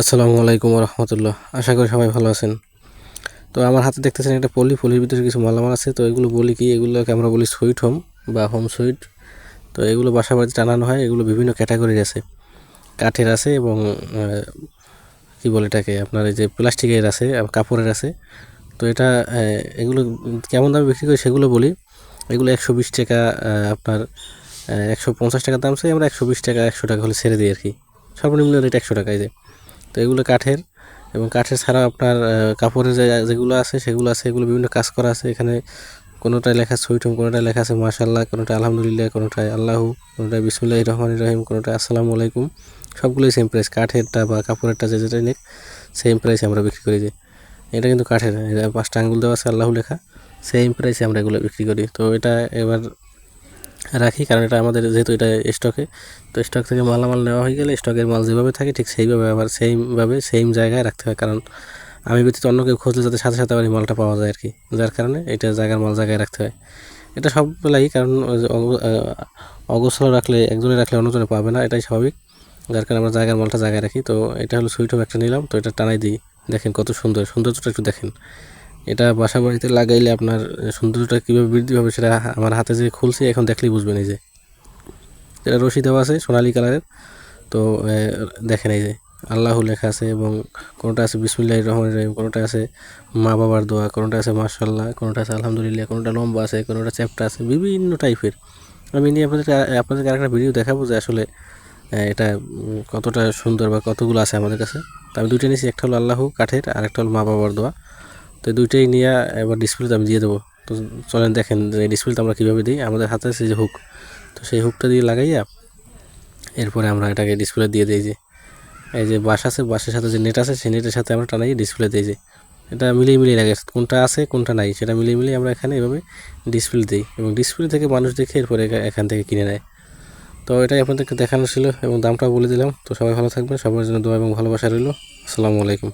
আসসালামু আলাইকুম রহমতুল্লাহ আশা করি সবাই ভালো আছেন। তো আমার হাতে দেখতেছেন একটা পলি, পলির ভিতরে কিছু মালামাল আছে। তো এগুলো বলি কি এগুলোকে আমরা বলি সুইট হোম বা হোম সুইট তো এগুলো বাসা বাড়িতে টানানো হয়। এগুলো বিভিন্ন ক্যাটাগরির আছে। কাঠের আছে এবং কি বলে এটাকে, আপনার এই যে প্লাস্টিকের আছে কাপড়ের আছে। তো এটা এগুলো কেমন দামে বিক্রি করি সেগুলো বলি। এগুলো একশো বিশ টাকা আপনার একশো পঞ্চাশ টাকা দাম চাই। আমরা একশো বিশ টাকা, একশো টাকা হলে ছেড়ে দিই আর কি। সর্বনিম্ন রেট একশো টাকায় যে তো এগুলো কাঠের এবং কাঠের ছাড়া আপনার কাপড়ের যে, যেগুলো আছে সেগুলো আছে, এগুলো বিভিন্ন কাজ করা আছে। এখানে কোনোটায় লেখা সুইটম কোনোটায় লেখা আছে মাশাল্লাহ কোনোটা আলহামদুলিল্লাহ, কোনোটায় আল্লাহু, কোনোটায় বিসমুল্লাহ রহমান রহিম, কোনোটায় আসসালামু আলাইকুম। সবগুলোই সেম প্রাইস কাঠেরটা বা কাপড়েরটা যে যেটা নিক সেম প্রাইসে আমরা বিক্রি করি যে। এটা কিন্তু কাঠের পাঁচটা আঙ্গুল দেওয়া আছে আল্লাহু লেখা সেম প্রাইসে আমরা এগুলো বিক্রি করি। তো এটা এবার রাখি, কারণ এটা আমাদের যেহেতু এটা স্টকে তো স্টক থেকে মালামাল নেওয়া হয়ে গেলে স্টকের মাল যেভাবে থাকে ঠিক সেইভাবে আবার সেইমভাবে সেম জায়গায় রাখতে হয়। কারণ আমি ব্যতীত অন্য কেউ খুঁজলে যাতে সাথে সাথে আবার এই মালটা পাওয়া যায় আর কি যার কারণে এটা জায়গার মাল জায়গায় রাখতে হয়। এটা সব বেলাই কারণ অগোছালো রাখলে, একজনে রাখলে অন্যজনে পাবে না, এটাই স্বাভাবিক। যার কারণে আমরা জায়গার মালটা জায়গায় রাখি। তো এটা হলো সুইট হোম একটা নিলাম, তো এটা টানাই দিই। দেখেন কত সুন্দর, সৌন্দর্যটা একটু দেখেন। এটা বাসা বাড়িতে লাগাইলে আপনার সৌন্দর্যটা কীভাবে বৃদ্ধি হবে সেটা আমার হাতে যে খুলছি, এখন দেখলেই বুঝবেন এই যে। এটা রশি দেওয়া আছে সোনালি কালারের। তো দেখেন এই যে, আল্লাহ লেখা আছে এবং কোনোটা আছে বিসমুল্লাহ রহমান রহিম, কোনোটা আছে মা বাবার দোয়া, কোনোটা আছে মার্শাল্লাহ কোনোটা আছে আলহামদুলিল্লাহ, কোনোটা লম্বা আছে, কোনোটা চ্যাপ্টা আছে, বিভিন্ন টাইপের। আমি নিয়ে আপনাদেরকে আপনাদেরকে আরেকটা ভিডিও দেখাবো যে আসলে এটা কতটা সুন্দর বা কতগুলো আছে আমাদের কাছে। তো আমি দুইটা নিয়েছি, একটা হলো আল্লাহু কাঠের আর একটা হলো মা বাবার দোয়া। তো দুইটাই নিয়ে এবার ডিসপ্লেতে আমি দিয়ে দেবো। তো চলেন দেখেন যে ডিসপ্লেতে আমরা কীভাবে দিই। আমাদের হাতে আছে যে হুক তো সেই হুকটা দিয়ে লাগাইয়া এরপরে আমরা এটাকে ডিসপ্লে দিয়ে দিই যে, এই যে বাস আছে বাসের সাথে যে নেট আছে, সেই নেটের সাথে আমরা টানাই ডিসপ্লে দিই যে, এটা মিলিয়ে মিলিয়ে লাগে। কোনটা আছে, কোনটা নাই, সেটা মিলিয়ে মিলিয়ে আমরা এখানে এভাবে ডিসপ্লে দিই। এবং ডিসপ্লে থেকে মানুষ দেখে এরপরে এখান থেকে কিনে নেয়। তো এটাই আপনাদেরকে দেখানো ছিল এবং দামটাও বলে দিলাম। তো সবাই ভালো থাকবেন, সবার জন্য দোয়া এবং ভালোবাসা রইল। আসসালামু আলাইকুম।